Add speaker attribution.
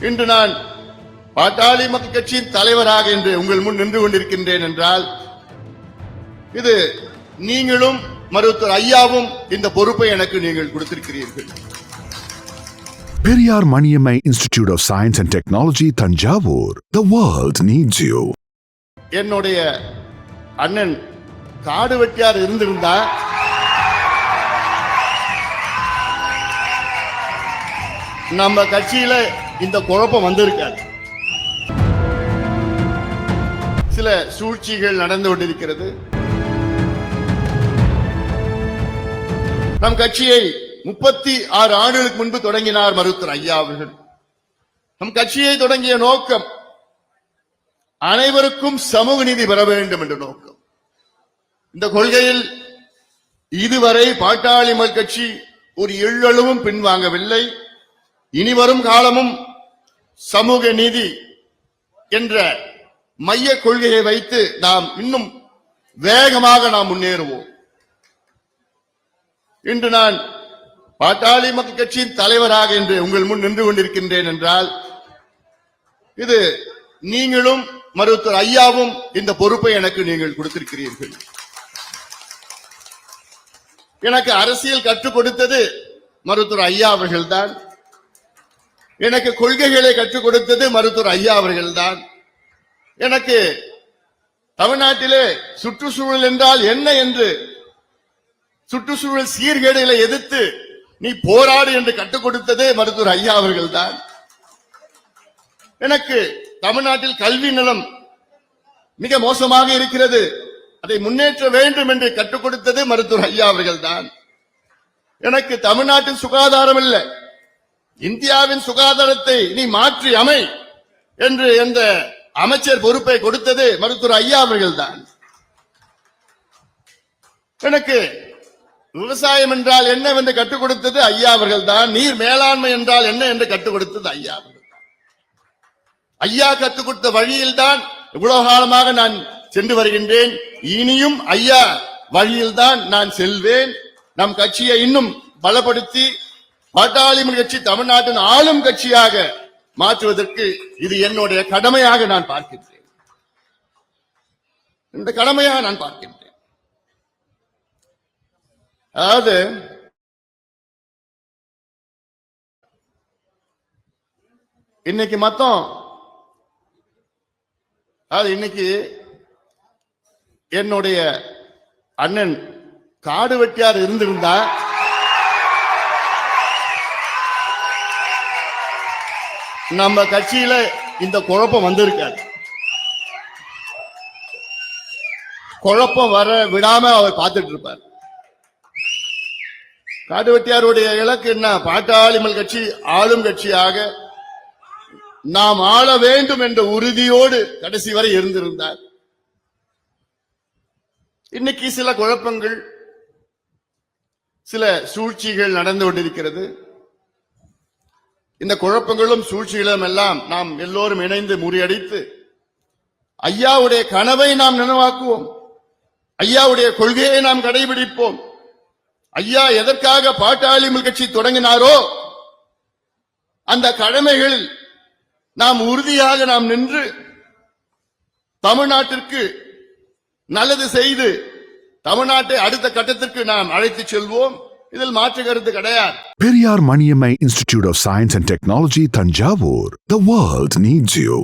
Speaker 1: இன்று நான் பாட்டாளி மக்கள் கட்சியின் தலைவராக இன்று உங்கள் முன் நின்று கொண்டிருக்கின்றேன் என்றால் இது நீங்களும் மருத்துவர் ஐயாவும் இந்த பொறுப்பை எனக்கு நீங்கள் கொடுத்திருக்கிறீர்கள்
Speaker 2: Periyar Maniammai Institute of Science and Technology, Tanjavur. The world needs you.
Speaker 1: என்னுடைய அண்ணன் காடு வெட்டியார் இருந்திருந்தா நம்ம கட்சியில இந்த குழப்பம் வந்திருக்காது. சில சூழ்ச்சிகள் நடந்து கொண்டிருக்கிறது. நம் கட்சியை முப்பத்தி ஆறு ஆண்டுகளுக்கு முன்பு தொடங்கினார் மருத்துவர் ஐயா அவர்கள். நம் கட்சியை தொடங்கிய நோக்கம் அனைவருக்கும் சமூக நீதி பெற வேண்டும் என்ற நோக்கம். இந்த கொள்கையில் இதுவரை பாட்டாளி கட்சி ஒரு எள்ளளவும் பின்வாங்கவில்லை. இனி வரும் காலமும் சமூக நீதி என்ற மைய கொள்கையை வைத்து நாம் இன்னும் வேகமாக நாம் முன்னேறுவோம். இன்று நான் பாட்டாளி மக்கள் கட்சியின் தலைவராக இன்று உங்கள் முன் நின்று கொண்டிருக்கின்றேன் என்றால் இது நீங்களும் மருத்துவர் ஐயாவும் இந்த பொறுப்பை எனக்கு நீங்கள் கொடுத்திருக்கிறீர்கள். எனக்கு அரசியல் கற்றுக் கொடுத்தது மருத்துவர் ஐயா அவர்கள்தான். எனக்கு கொள்கைகளை கற்றுக் கொடுத்தது மருத்துவர் ஐயா அவர்கள் தான் எனக்கு தமிழ்நாட்டிலே சுற்றுச்சூழல் என்றால் என்ன என்று சுற்றுச்சூழல் சீர்கேடுகளை எதிர்த்து நீ போராடு என்று கற்றுக் கொடுத்ததே மருத்துவர் ஐயா அவர்கள் தான் எனக்கு தமிழ்நாட்டில் கல்வி நலம் மிக மோசமாக இருக்கிறது. அதை முன்னேற்ற வேண்டும் என்று கற்றுக் கொடுத்தது மருத்துவர் ஐயா அவர்கள் தான் எனக்கு தமிழ்நாட்டில் சுகாதாரம் இல்லை. இந்தியாவின் சுகாதாரத்தை நீ மாற்றி அமை என்று எந்த அமைச்சர் பொறுப்பை கொடுத்தது மருத்துவர் ஐயா அவர்கள் தான் எனக்கு விவசாயம் என்றால் என்ன என்று கற்றுக் கொடுத்தது ஐயா அவர்கள் தான் நீர் மேலாண்மை என்றால் என்ன என்று கற்றுக் கொடுத்தது ஐயா அவர்கள். ஐயா கற்றுக் கொடுத்த வழியில்தான் இவ்வளவு காலமாக நான் சென்று வருகின்றேன். இனியும் ஐயா வழியில்தான் நான் செல்வேன். நம் கட்சியை இன்னும் பலப்படுத்தி பாட்டாளி கட்சி தமிழ்நாட்டின் ஆளும் கட்சியாக மாற்றுவதற்கு இது என்னுடைய கடமையாக நான் பார்க்கின்றேன். இந்த கடமையாக நான் பார்க்கின்றேன். அதாவது இன்னைக்கு மொத்தம் அது இன்னைக்கு என்னுடைய அண்ணன் காடு வெட்டியார் இருந்திருந்தா நம்ம கட்சியில இந்த குழப்பம் வந்திருக்காது. குழப்பம் வர விடாம அவர் பார்த்துட்டு இருப்பார். காட்டுவெட்டியாருடைய இலக்கு என்ன? பாட்டாளிமல் கட்சி ஆளும் கட்சியாக நாம் ஆள வேண்டும் என்ற உறுதியோடு கடைசி வரை இருந்திருந்தார். இன்னைக்கு சில குழப்பங்கள் சில சூழ்ச்சிகள் நடந்து கொண்டிருக்கிறது. இந்த குழப்பங்களும் சூழ்ச்சிகளும் எல்லாம் நாம் எல்லோரும் இணைந்து முறியடித்து ஐயாவுடைய கனவை நாம் நினைவாக்குவோம். ஐயாவுடைய கொள்கையை நாம் கடைபிடிப்போம். ஐயா எதற்காக பாட்டாளி கட்சி தொடங்கினாரோ அந்த கடமைகளில் நாம் உறுதியாக நாம் நின்று தமிழ்நாட்டிற்கு நல்லது செய்து தமிழ்நாட்டை அடுத்த கட்டத்திற்கு நாம் அழைத்து செல்வோம். இதில் மாற்று கருத்து கிடையாது
Speaker 2: Periyar Maniammai institute of science and technology Thanjavur the world
Speaker 3: needs you